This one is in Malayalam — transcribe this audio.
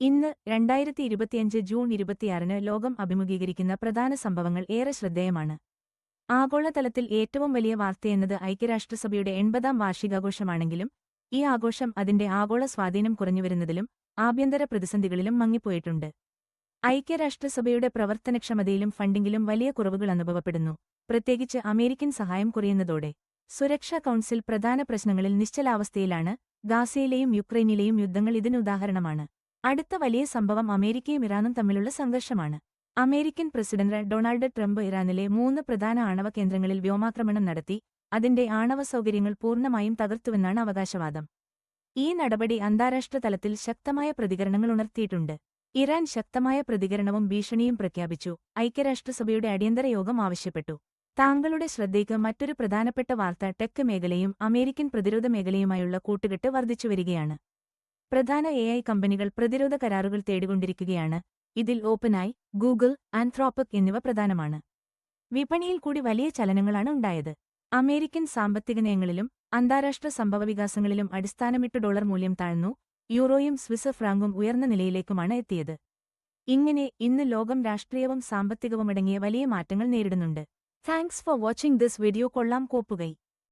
ഇന്ന് രണ്ടായിരത്തി ഇരുപത്തിയഞ്ച് ജൂൺ ഇരുപത്തിയാറിന് ലോകം അഭിമുഖീകരിക്കുന്ന പ്രധാന സംഭവങ്ങൾ ഏറെ ശ്രദ്ധേയമാണ്. ആഗോളതലത്തിൽ ഏറ്റവും വലിയ വാർത്തയെന്നത് ഐക്യരാഷ്ട്രസഭയുടെ എൺപതാം വാർഷികാഘോഷമാണെങ്കിലും ഈ ആഘോഷം അതിന്റെ ആഗോള സ്വാധീനം കുറഞ്ഞുവരുന്നതിലും ആഭ്യന്തര പ്രതിസന്ധികളിലും മങ്ങിപ്പോയിട്ടുണ്ട്. ഐക്യരാഷ്ട്രസഭയുടെ പ്രവർത്തനക്ഷമതയിലും ഫണ്ടിംഗിലും വലിയ കുറവുകൾ അനുഭവപ്പെടുന്നു. പ്രത്യേകിച്ച് അമേരിക്കൻ സഹായം കുറയുന്നതോടെ സുരക്ഷാ കൌൺസിൽ പ്രധാന പ്രശ്നങ്ങളിൽ നിശ്ചലാവസ്ഥയിലാണ് ഗാസയിലെയും യുക്രൈനിലെയും യുദ്ധങ്ങൾ ഇതിനുദാഹരണമാണ് അടുത്ത വലിയ സംഭവം അമേരിക്കയും ഇറാനും തമ്മിലുള്ള സംഘർഷമാണ്. അമേരിക്കൻ പ്രസിഡന്റ് ഡൊണാൾഡ് ട്രംപ് ഇറാനിലെ മൂന്ന് പ്രധാന ആണവ കേന്ദ്രങ്ങളിൽ വ്യോമാക്രമണം നടത്തി അതിന്റെ ആണവ സൗകര്യങ്ങൾ പൂർണമായും തകർത്തുവെന്നാണ് അവകാശവാദം. ഈ നടപടി അന്താരാഷ്ട്ര തലത്തിൽ ശക്തമായ പ്രതികരണങ്ങൾ ഉണർത്തിയിട്ടുണ്ട്. ഇറാൻ ശക്തമായ പ്രതികരണവും ഭീഷണിയും പ്രഖ്യാപിച്ചു. ഐക്യരാഷ്ട്രസഭയുടെ അടിയന്തര യോഗം ആവശ്യപ്പെട്ടു. താങ്കളുടെ ശ്രദ്ധയ്ക്ക് മറ്റൊരു പ്രധാനപ്പെട്ട വാർത്ത ടെക് മേഖലയും അമേരിക്കൻ പ്രതിരോധ മേഖലയുമായുള്ള കൂട്ടുകെട്ട് വർദ്ധിച്ചുവരികയാണ്. പ്രധാന എ ഐ കമ്പനികൾ പ്രതിരോധ കരാറുകൾ തേടിക്കൊണ്ടിരിക്കുകയാണ്. ഇതിൽ ഓപ്പനായി ഗൂഗിൾ ആൻത്രോപ്പക് എന്നിവ പ്രധാനമാണ്. വിപണിയിൽ കൂടി വലിയ ചലനങ്ങളാണ് ഉണ്ടായത്. അമേരിക്കൻ സാമ്പത്തിക നയങ്ങളിലും അന്താരാഷ്ട്ര സംഭവവികാസങ്ങളിലും അടിസ്ഥാനമിട്ട് ഡോളർ മൂല്യം താഴ്ന്നു യൂറോയും സ്വിസ് ഫ്രാങ്കും ഉയർന്ന നിലയിലേക്കുമാണ് എത്തിയത്. ഇങ്ങനെ ഇന്ന് ലോകം രാഷ്ട്രീയവും സാമ്പത്തികവുമടങ്ങിയ വലിയ മാറ്റങ്ങൾ നേരിടുന്നുണ്ട്. Thanks for watching this video. കൊള്ളാം. കോപ്പുകൈ.